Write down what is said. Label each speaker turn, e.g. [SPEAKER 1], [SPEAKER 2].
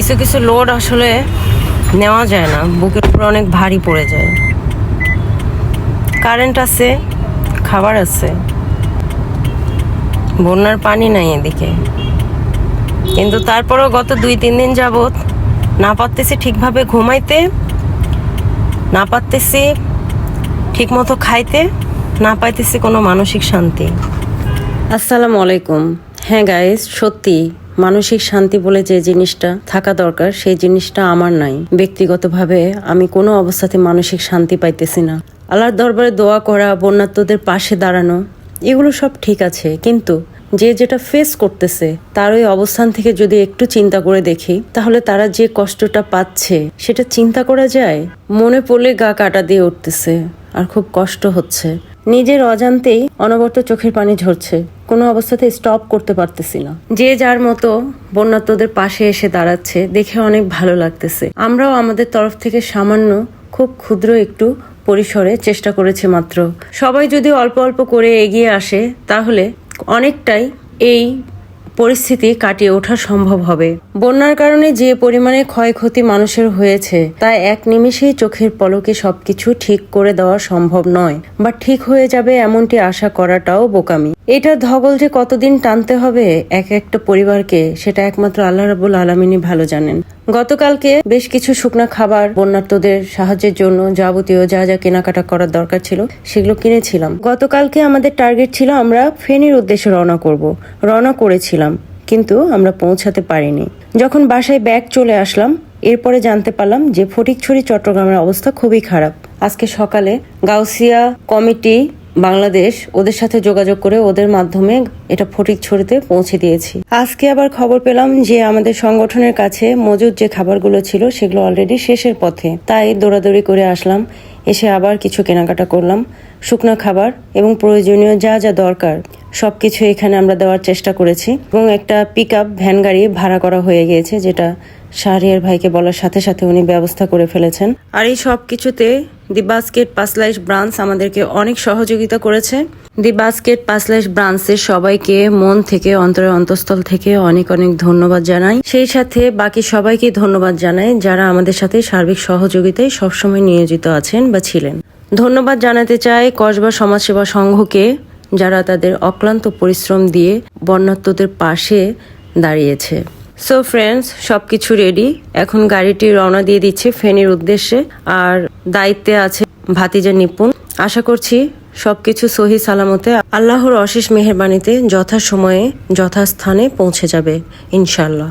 [SPEAKER 1] কিছু কিছু লোড আসলে নেওয়া যায় না। বুকের উপর অনেক ভারী পড়ে যায়। কারেন্ট আছে, খাবার আছে। বন্যার পানি নাই এদিকে। কিন্তু তারপরও গত দুই, তিন দিন যাবৎ না পারতেছি ঠিকভাবে ঘুমাইতে, না পারতেছি ঠিক মতো খাইতে, না পাইতেছি কোনো মানসিক শান্তি। আসসালামু আলাইকুম। হ্যাঁ গাইস সত্যি মানসিক শান্তি বলে যে জিনিসটা থাকা দরকার, সেই জিনিসটা আমার নাই। ব্যক্তিগতভাবে আমি কোনো অবস্থাতে মানসিক শান্তি পাইতেছি না। আল্লাহর দরবারে দোয়া করা, বন্যাত্মদের পাশে দাঁড়ানো, এগুলো সব ঠিক আছে, কিন্তু যে যেটা ফেস করতেছে, তার ওই অবস্থান থেকে যদি একটু চিন্তা করে দেখি, তাহলে তারা যে কষ্টটা পাচ্ছে, সেটা চিন্তা করা যায়? মনে পড়লে গা কাটা দিয়ে উঠতেছে, আর খুব কষ্ট হচ্ছে। নিজের অজান্তেই অনবরত চোখের পানি ঝরছে। কোনো অবস্থাতে স্টপ করতে পারতেছি না। যে যার মতো বন্যাত্মদের পাশে এসে দাঁড়াচ্ছে, দেখে অনেক ভালো লাগতেছে। আমরাও আমাদের তরফ থেকে সামান্য, খুব ক্ষুদ্র একটু পরিসরে চেষ্টা করেছি মাত্র। সবাই যদি অল্প অল্প করে এগিয়ে আসে, তাহলে অনেকটাই এই পরিস্থিতি কাটিয়ে ওঠা সম্ভব হবে। বন্যার কারণে যে পরিমাণে ক্ষয়ক্ষতি মানুষের হয়েছে, তা এক নিমিষেই চোখের পলকে সবকিছু ঠিক করে দেওয়া সম্ভব নয়। বা ঠিক হয়ে যাবে এমনটি আশা করাটাও বোকামি। এটা ধগল যে কতদিন টানতে হবে এক একটা পরিবারকে, সেটা একমাত্র আল্লাহ রাবুল আলমিনই ভালো জানেন। গতকালকে বেশ কিছু শুকনো খাবার বন্যার্থদের সাহায্যের জন্য যাবতীয় যা যা কেনাকাটা করার দরকার ছিল, সেগুলো কিনেছিলাম। গতকালকে আমাদের টার্গেট ছিল আমরা ফেনীর উদ্দেশ্যে রওনা করব। রওনা করেছিলাম। কিন্তু আমরা পৌঁছাতে পারিনি। যখন বাসায় ব্যাগ চলে আসলাম, এরপরে জানতে পারলাম যে ফটিকছড়ি, চট্টগ্রামের অবস্থা খুবই খারাপ। আজকে সকালে গাউসিয়া কমিটি বাংলাদেশ ওদের সাথে যোগাযোগ করে ওদের মাধ্যমে এটা ফটিকছড়িতে পৌঁছে দিয়েছি। আজকে আবার খবর পেলাম যে আমাদের সংগঠনের কাছে মজুদ যে খাবারগুলো ছিল, সেগুলো অলরেডি শেষের পথে। তাই দৌড়াদৌড়ি করে আসলাম, এসে আবার কিছু কেনাকাটা করলাম। শুকনো খাবার এবং প্রয়োজনীয় যা যা দরকার, সবকিছু এখানে আমরা দেওয়ার চেষ্টা করেছি এবং একটা পিক আপ ভ্যান গাড়ি ভাড়া করা হয়ে গিয়েছে, যেটা শাহরিয়ার ভাইকে বলার সাথে সাথে উনি ব্যবস্থা করে ফেলেছেন। আর এই সব কিছুতে দি বাস্কেট পাসলাইশ ব্রাঞ্চ আমাদেরকে অনেক সহযোগিতা করেছে। দি বাস্কেট পাসলাইশ ব্রাঞ্চের সবাইকে মন থেকে, অন্তরের অন্তঃস্থল থেকে অনেক অনেক ধন্যবাদ জানাই। সেই সাথে বাকি সবাইকে ধন্যবাদ জানাই যারা আমাদের সাথে সার্বিক সহযোগিতায় সবসময় নিয়োজিত আছেন বা ছিলেন। ধন্যবাদ জানাতে চাই কসবা সমাজসেবা সংঘকে, যারা তাদের অক্লান্ত পরিশ্রম দিয়ে বন্যাত্মদের পাশে দাঁড়িয়েছে। সো ফ্রেন্ডস সবকিছু রেডি এখন গাড়িটি রওনা দিয়ে দিচ্ছে ফেনীর উদ্দেশ্যে। আর দায়িত্বে আছে ভাতিজা নিপুণ। আশা করছি সবকিছু সহি সালামতে আল্লাহর অশেষ মেহেরবানিতে যথাসময়ে, যথাস্থানে পৌঁছে যাবে ইনশাল্লাহ